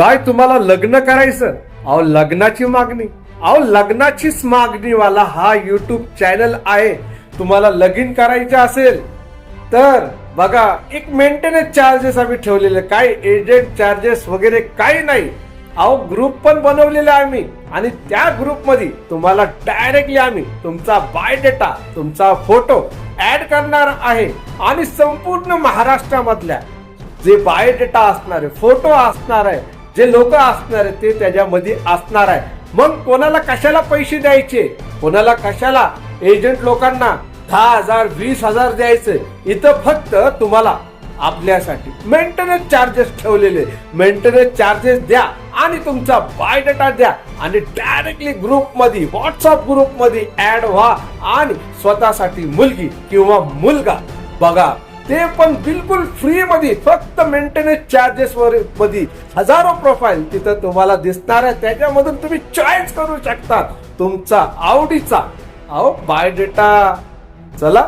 काय तुम्हाला लग्न करायचं? अहो लग्नाची मागणी. अहो लग्नाचीच मागणीवाला हा युट्यूब चॅनल आहे. तुम्हाला लगीन करायचं असेल तर बघा एक मेंटेनन्स चार्जेस आम्ही ठेवलेले. काय एजंट चार्जेस वगैरे काही नाही. अहो ग्रुप पण बनवलेला आहे आम्ही. आणि त्या ग्रुपमध्ये तुम्हाला डायरेक्टली आम्ही तुमचा बायोडेटा तुमचा फोटो ऍड करणार आहे. आणि संपूर्ण महाराष्ट्रामधल्या जे बायोडेटा असणार आहे फोटो असणार आहे जे लोक असणार आहे ते त्याच्यामध्ये असणार आहे मग कोणाला कशाला पैसे द्यायचे? कोणाला कशाला एजंट लोकांना दहा हजार वीस हजार द्यायचे? इथं फक्त तुम्हाला आपल्यासाठी मेंटेनन्स चार्जेस ठेवलेले. मेंटेनन्स चार्जेस द्या आणि तुमचा बायोडेटा द्या आणि डायरेक्टली ग्रुपमध्ये व्हॉट्सअप ग्रुपमध्ये ऍड व्हा आणि स्वतःसाठी मुलगी किंवा मुलगा बघा. ते पण बिलकुल फ्री मध्ये फक्त मेंटेनन्स चार्जेस वर मध्ये हजारो प्रोफाईल तिथं तुम्हाला दिसणार आहे. त्याच्यामधून तुम्ही चॉईस करू शकता. तुमचा आवडीचा अहो बायोडेटा चला.